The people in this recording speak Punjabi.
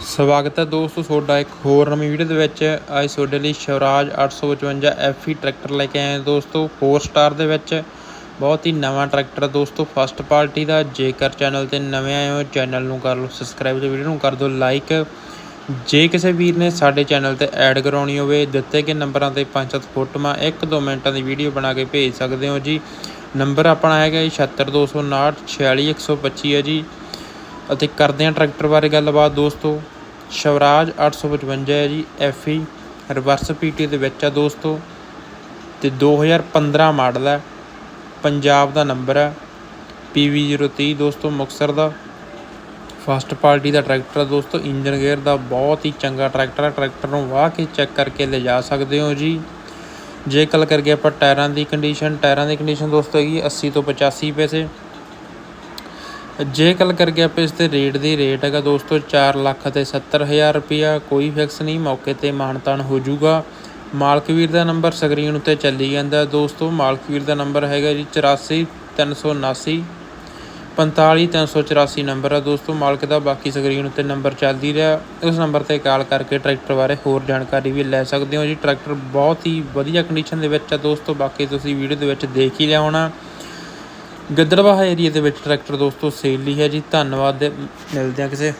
ਸਵਾਗਤ ਹੈ ਦੋਸਤੋ, ਤੁਹਾਡਾ ਇੱਕ ਹੋਰ ਨਵੀਂ ਵੀਡੀਓ ਦੇ ਵਿੱਚ। ਅੱਜ ਤੁਹਾਡੇ ਲਈ ਸ਼ਿਵਰਾਜ 855 FE ਟਰੈਕਟਰ ਲੈ ਕੇ ਆਏ ਹਾਂ ਦੋਸਤੋ 4 ਸਟਾਰ ਦੇ ਵਿੱਚ। ਬਹੁਤ ਹੀ ਨਵਾਂ ਟਰੈਕਟਰ ਦੋਸਤੋ ਫਸਟ ਪਾਰਟੀ ਦਾ। ਜੇਕਰ ਚੈਨਲ ਤੇ ਨਵੇਂ ਆਏ ਹੋ ਚੈਨਲ ਨੂੰ ਕਰ ਲਓ ਸਬਸਕ੍ਰਾਈਬ ਤੇ ਵੀਡੀਓ ਨੂੰ ਕਰ ਦਿਓ ਲਾਈਕ ਜੇ ਕਿਸੇ ਵੀਰ ਨੇ ਸਾਡੇ ਚੈਨਲ ਤੇ ਐਡ ਕਰਾਉਣੀ ਹੋਵੇ, ਦਿੱਤੇ ਗਏ ਨੰਬਰਾਂ ਤੇ 5-7 ਫੋਟੋਆਂ 1-2 ਮਿੰਟਾਂ ਦੀ ਵੀਡੀਓ ਬਣਾ ਕੇ ਭੇਜ ਸਕਦੇ ਹੋ ਜੀ। ਨੰਬਰ ਆਪਣਾ ਹੈਗਾ ਜੀ 76259 46125 ਹੈ ਜੀ। ਅਤੇ ਕਰਦੇ ਹਾਂ ਟਰੈਕਟਰ ਬਾਰੇ ਗੱਲਬਾਤ ਦੋਸਤੋ। ਸ਼ਵਰਾਜ 855 ਹੈ ਜੀ ਐਫਈ ਰਿਵਰਸ ਪੀਟੀ ਦੇ ਵਿੱਚ ਆ ਦੋਸਤੋ। ਤੇ 2015 ਮਾਡਲ ਹੈ, ਪੰਜਾਬ ਦਾ ਨੰਬਰ ਹੈ PV030 ਦੋਸਤੋ, ਮੁਕਤਸਰ ਦਾ। ਫਸਟ ਪਾਰਟੀ ਦਾ ਟਰੈਕਟਰ ਦੋਸਤੋ, ਇੰਜਨ ਗੇਅਰ ਦਾ ਬਹੁਤ ਹੀ ਚੰਗਾ ਟਰੈਕਟਰ ਹੈ। ਟਰੈਕਟਰ ਨੂੰ ਵਾਹ ਕੇ ਚੈੱਕ ਕਰਕੇ ਲੈ ਜਾ ਸਕਦੇ ਹੋ ਜੀ। ਜੇ ਗੱਲ ਕਰੀਏ ਆਪਾਂ ਟਾਇਰਾਂ ਦੀ ਕੰਡੀਸ਼ਨ ਟਾਇਰਾਂ ਦੀ ਕੰਡੀਸ਼ਨ ਦੋਸਤੋ ਹੈਗੀ 80 ਤੋਂ 85 ਪੈਸੇ। ਜੇ ਗੱਲ ਕਰਕੇ ਆਪਾਂ ਇਸ ਤੇ ਰੇਟ ਦੀ ਰੇਟ ਹੈਗਾ ਦੋਸਤੋ 4 ਲੱਖ ਤੇ 70000 ਰੁਪਿਆ ਕੋਈ ਫਿਕਸ ਨਹੀਂ, ਮੌਕੇ ਤੇ ਮਾਨਤਾਨ ਹੋ ਜਾਊਗਾ। ਮਾਲਕ ਵੀਰ ਦਾ ਨੰਬਰ ਸਕਰੀਨ ਉੱਤੇ ਚੱਲੀ ਜਾਂਦਾ ਦੋਸਤੋ। ਮਾਲਕ ਵੀਰ ਦਾ ਨੰਬਰ ਹੈਗਾ ਜੀ 84 379 45384 ਨੰਬਰ ਆ ਦੋਸਤੋ। ਮਾਲਕ ਦਾ ਬਾਕੀ ਸਕਰੀਨ ਉੱਤੇ ਨੰਬਰ ਚੱਲਦੀ ਰਿਹਾ। ਉਸ ਨੰਬਰ ਤੇ ਕਾਲ ਕਰਕੇ ਟਰੈਕਟਰ ਬਾਰੇ ਹੋਰ ਜਾਣਕਾਰੀ ਵੀ ਲੈ ਸਕਦੇ ਹੋ ਜੀ। ਟਰੈਕਟਰ ਬਹੁਤ ਹੀ ਵਧੀਆ ਕੰਡੀਸ਼ਨ ਦੇ ਵਿੱਚ ਆ ਦੋਸਤੋ। ਬਾਕੀ ਤੁਸੀਂ ਵੀਡੀਓ ਦੇ ਵਿੱਚ ਦੇਖ ਹੀ ਲਿਆ ਹੋਣਾ। ਗਿੱਦੜਵਾਹਾ ਏਰੀਏ ਦੇ ਵਿੱਚ ਟਰੈਕਟਰ ਦੋਸਤੋ ਸੇਲ ਲਈ ਹੈ ਜੀ। ਧੰਨਵਾਦ ਮਿਲਦੇ ਹਾਂ ਕਿਸੇ